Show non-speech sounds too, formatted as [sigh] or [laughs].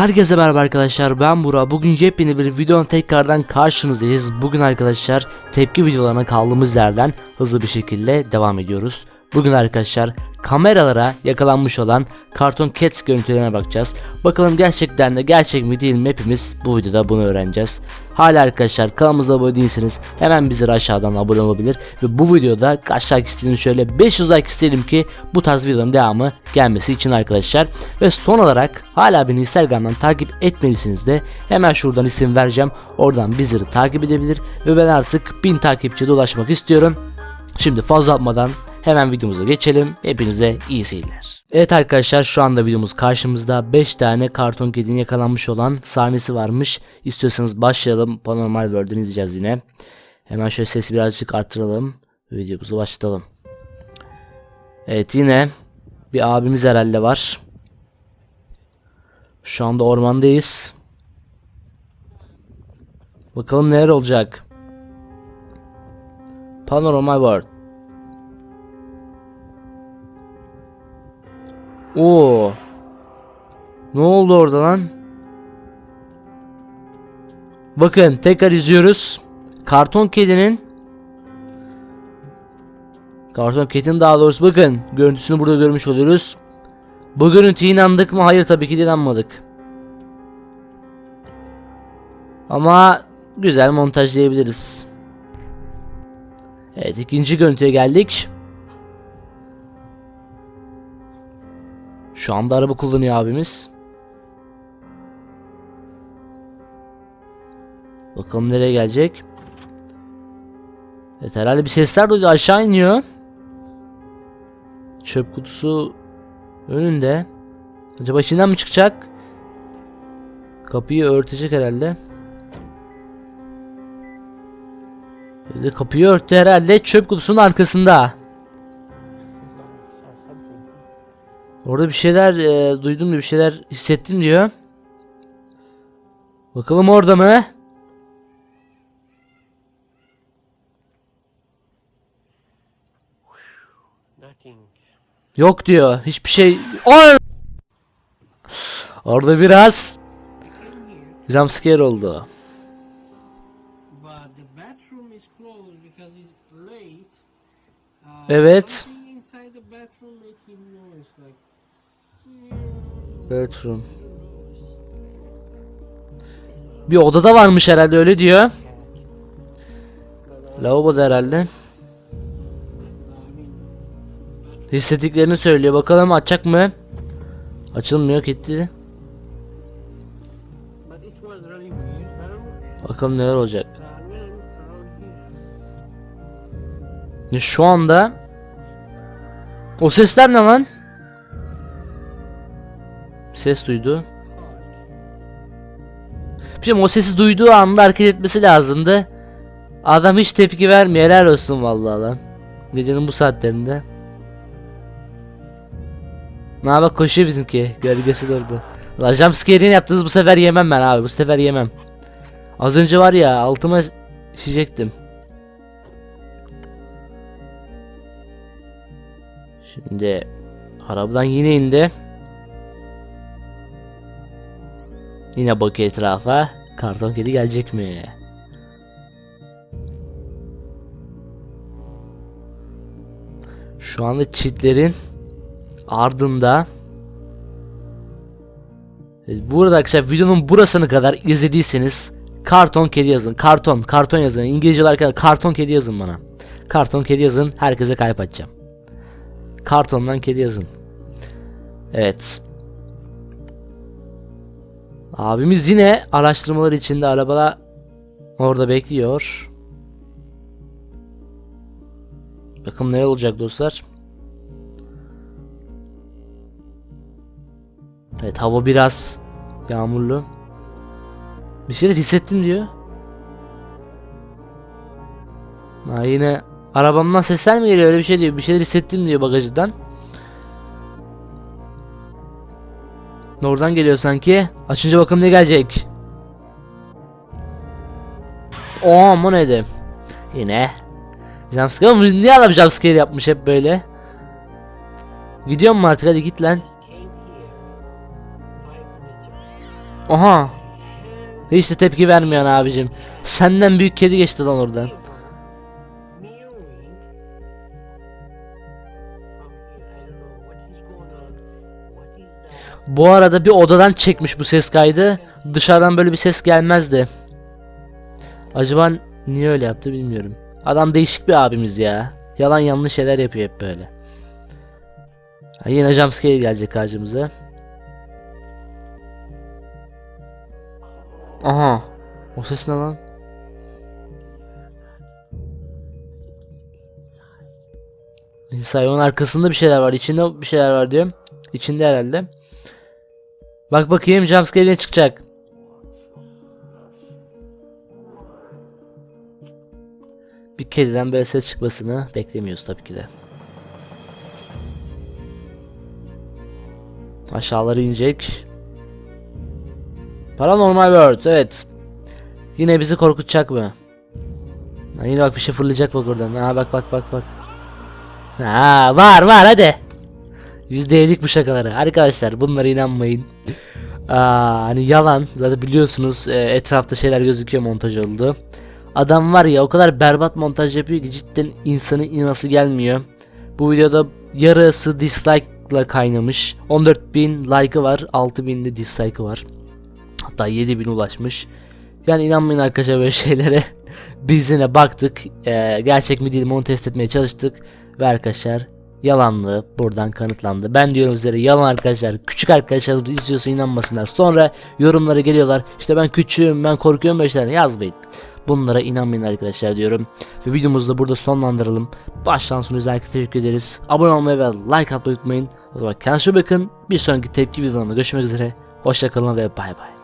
Herkese merhaba arkadaşlar ben Burak. Bugün yepyeni bir videonun tekrardan karşınızdayız. Bugün arkadaşlar tepki videolarına kaldığımız yerden hızlı bir şekilde devam ediyoruz Bugün arkadaşlar kameralara yakalanmış olan Cartoon Cats görüntülerine bakacağız. Bakalım gerçekten de gerçek mi değil mi? Hepimiz bu videoda bunu öğreneceğiz. Hala arkadaşlar kanalımıza abone değilseniz hemen bizlere aşağıdan abone olabilir Ve bu videoda kaç like istedim şöyle 500 like istedim ki bu tarz videoların devamı gelmesi için arkadaşlar. Ve son olarak hala beni Instagram'dan takip etmediyseniz de hemen şuradan isim vereceğim. Oradan bizleri takip edebilir ve ben artık 1000 takipçiye ulaşmak istiyorum. Şimdi fazla atmadan hemen videomuza geçelim. Hepinize iyi seyirler. Evet arkadaşlar şu anda videomuz karşımızda 5 tane karton kedinin yakalanmış olan sahnesi varmış. İstiyorsanız başlayalım. Paranormal World'den izleyeceğiz yine. Hemen şöyle sesi birazcık arttıralım. Videomuzu başlatalım. Evet yine bir abimiz herhalde var. Şu anda ormandayız. Bakalım neler olacak. Paranormal World. Oo. Ne oldu orada lan? Bakın tekrar izliyoruz. Karton kedinin Karton kedinin daha doğrusu bakın görüntüsünü burada görmüş oluyoruz. Bu görüntüye inandık mı? Hayır tabii ki de inanmadık. Ama güzel montajlayabiliriz. Evet ikinci görüntüye geldik. Şu anda araba kullanıyor abimiz. Bakalım nereye gelecek. Evet herhalde bir sesler duydu aşağı iniyor. Çöp kutusu önünde. Acaba içinden mi çıkacak? Kapıyı örtecek herhalde. Kapıyı örttü herhalde çöp kutusunun arkasında. Orada bir şeyler e, duydum diyor, bir şeyler hissettim diyor. Bakalım orada mı? Yok diyor. Hiçbir şey. Or Orada biraz jumpscare oldu. But Bedroom. Bir odada varmış herhalde öyle diyor. Lavaboda herhalde. Hissettiklerini söylüyor. Bakalım açacak mı? Açılmıyor gitti. Bakalım neler olacak. Şu anda o sesler ne lan? Ses duydu. Mi, o sesi duyduğu anda hareket etmesi lazımdı. Adam hiç tepki vermiyor. Helal olsun vallahi lan. Gecenin bu saatlerinde. Ne bak koşuyor bizimki. Gölgesi durdu. La jumpscare'ini yaptınız bu sefer yemem ben abi. Bu sefer yemem. Az önce var ya altıma şişecektim. Şimdi arabadan yine indi. Yine bakıyor etrafa. Karton kedi gelecek mi? Şu anda çitlerin ardında Burada arkadaşlar videonun burasını kadar izlediyseniz karton kedi yazın. Karton, karton yazın. İngilizceler arkadaşlar karton kedi yazın bana. Karton kedi yazın. Herkese atacağım. Kartondan kedi yazın. Evet. Abimiz yine araştırmalar içinde arabada orada bekliyor. Bakın ne olacak dostlar. Evet hava biraz yağmurlu. Bir şeyler hissettim diyor. Ha yine arabamdan sesler mi geliyor öyle bir şey diyor. Bir şeyler hissettim diyor bagajdan. Oradan geliyor sanki. Açınca bakalım ne gelecek. O aman neydi? Yine. Jumpscare mı? Niye adam jumpscare yapmış hep böyle? Gidiyor mu artık hadi git lan. Aha. Hiç de tepki vermiyorsun abicim. Senden büyük kedi geçti lan oradan. Bu arada bir odadan çekmiş bu ses kaydı. Dışarıdan böyle bir ses gelmezdi. Acaba niye öyle yaptı bilmiyorum. Adam değişik bir abimiz ya. Yalan yanlış şeyler yapıyor hep böyle. Ha, yine jumpscare gelecek karşımıza. Aha. O ses ne lan? Inside onun arkasında bir şeyler var. İçinde bir şeyler var diyorum. İçinde herhalde. Bak bakayım jumpscare ne çıkacak. Bir kediden böyle ses çıkmasını beklemiyoruz tabii ki de. Aşağıları inecek. Paranormal World evet. Yine bizi korkutacak mı? Ha, yine bak bir şey fırlayacak bak oradan. Ha bak bak bak bak. Ha var var hadi. Biz de yedik bu şakaları. Arkadaşlar bunlara inanmayın. Aa, hani yalan. Zaten biliyorsunuz e, etrafta şeyler gözüküyor montaj oldu. Adam var ya o kadar berbat montaj yapıyor ki cidden insanın inası gelmiyor. Bu videoda yarısı dislike'la kaynamış. 14.000 like'ı var. 6.000 de dislike'ı var. Hatta 7000 ulaşmış. Yani inanmayın arkadaşlar böyle [laughs] şeylere. Biz yine baktık. Ee, gerçek mi değil mi onu test etmeye çalıştık. Ve arkadaşlar yalanlı buradan kanıtlandı. Ben diyorum sizlere yalan arkadaşlar. Küçük arkadaşlarımız izliyorsa inanmasınlar. Sonra yorumlara geliyorlar. İşte ben küçüğüm ben korkuyorum böyle şeyler yazmayın. Bunlara inanmayın arkadaşlar diyorum. Ve videomuzu da burada sonlandıralım. Baştan sona özellikle teşekkür ederiz. Abone olmayı ve like atmayı unutmayın. O zaman kendinize bakın. Bir sonraki tepki videolarında görüşmek üzere. Hoşçakalın ve bay bay.